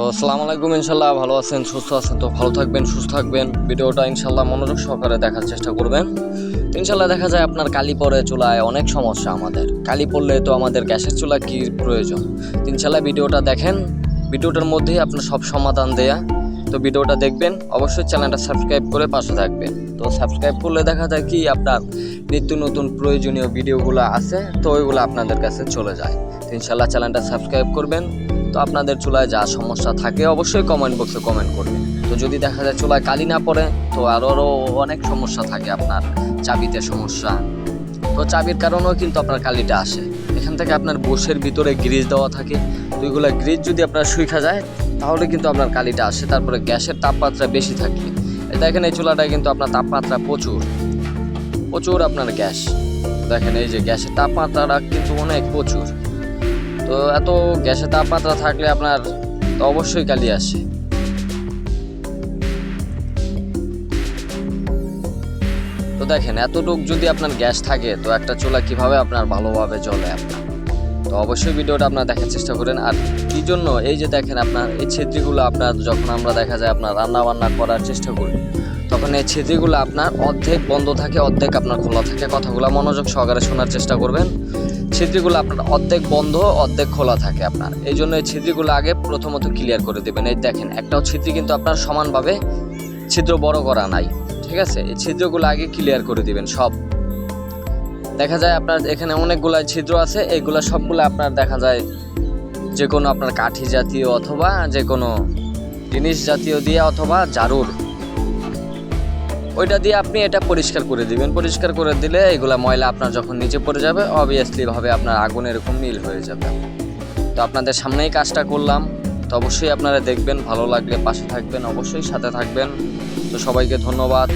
তো আসসালামু আলাইকুম ইনশাল্লাহ ভালো আছেন, সুস্থ আছেন, তো ভালো থাকবেন, সুস্থ থাকবেন। ভিডিওটা ইনশাল্লাহ মনোযোগ সহকারে দেখার চেষ্টা করবেন। তো ইনশাল্লাহ দেখা যায় আপনার কালি পরে চুলায় অনেক সমস্যা আমাদের। কালি পড়লে তো আমাদের গ্যাসের চুলা কি প্রয়োজন? তো ইনশাল্লাহ ভিডিওটা দেখেন। ভিডিওটার মধ্যেই আপনার সব সমাধান দেয়া। তো ভিডিওটা দেখবেন। অবশ্যই চ্যানেলটা সাবস্ক্রাইব করে পাশে থাকবেন। তো সাবস্ক্রাইব করলে দেখা যায় কি আপনার নিত্য নতুন প্রয়োজনীয় ভিডিওগুলো আছে, তো ওইগুলো আপনাদের কাছে চলে যায়। ইনশাল্লাহ চ্যানেলটা সাবস্ক্রাইব করবেন। তো আপনাদের চুলায় যা সমস্যা থাকে অবশ্যই কমেন্ট বক্সে কমেন্ট করবেন। তো যদি দেখা যায় চুলায় কালি না পড়ে, তো আরও আরও অনেক সমস্যা থাকে আপনার চাবিতে সমস্যা। তো চাবির কারণেও কিন্তু আপনার কালিটা আসে। এখান থেকে আপনার বসের ভিতরে গ্রিজ দেওয়া থাকে। তো ওইগুলো গ্রিজ যদি আপনার শুইখা যায়, তাহলে কিন্তু আপনার কালিটা আসে। তারপরে গ্যাসের তাপমাত্রা বেশি থাকে। দেখেন এই চুলাটায় কিন্তু আপনার তাপমাত্রা প্রচুর। প্রচুর আপনার গ্যাস। দেখেন এই যে গ্যাসের তাপমাত্রাটা কিন্তু অনেক প্রচুর। তো এত গ্যাসের তাপমাত্রা থাকলে আপনার তো অবশ্যই কালি আসে। তো দেখেন, এতটুক যদি আপনার গ্যাস থাকে, তো একটা চুলা কীভাবে আপনার ভালোভাবে জ্বলে আপনার? তো অবশ্যই ভিডিওটা আপনার দেখার চেষ্টা করেন। আর কি জন্য? এই যে দেখেন আপনার এই ছিদ্রিগুলো আপনার যখন আমরা দেখা যায় আপনার রান্না বান্না করার চেষ্টা করি তখন এই ছিদ্রিগুলো আপনার অর্ধেক বন্ধ থাকে, অর্ধেক আপনার খোলা থাকে। কথাগুলো মনোযোগ সহকারে শোনার চেষ্টা করবেন। ছিদ্রিগুলো আপনার অর্ধেক বন্ধ, অর্ধেক খোলা থাকে আপনার। এই জন্য এই ছিদ্রিগুলো আগে প্রথমত ক্লিয়ার করে দেবেন। এই দেখেন একটাও ছিদ্রি কিন্তু আপনার সমানভাবে ছিদ্র বড় করা নাই। ঠিক আছে? এই ছিদ্রগুলো আগে ক্লিয়ার করে দিবেন সব। দেখা যায় আপনার এখানে অনেকগুলো ছিদ্র আছে, এইগুলো সবগুলো আপনার দেখা যায় যে কোনো আপনার কাঠি জাতীয় অথবা যে কোনো জিনিস জাতীয় দিয়ে অথবা জারুর ওইটা দিয়ে আপনি এটা পরিষ্কার করে দিবেন। পরিষ্কার করে দিলে এগুলা ময়লা আপনার যখন নিচে পড়ে যাবে অবভিয়াসলি ভাবে আপনার আগুন এরকম নীল হয়ে যাবে। তো আপনাদের সামনেই কাজটা করলাম। তো অবশ্যই আপনারা দেখবেন, ভালো লাগলে পাশে থাকবেন, অবশ্যই সাথে থাকবেন। তো সবাইকে ধন্যবাদ।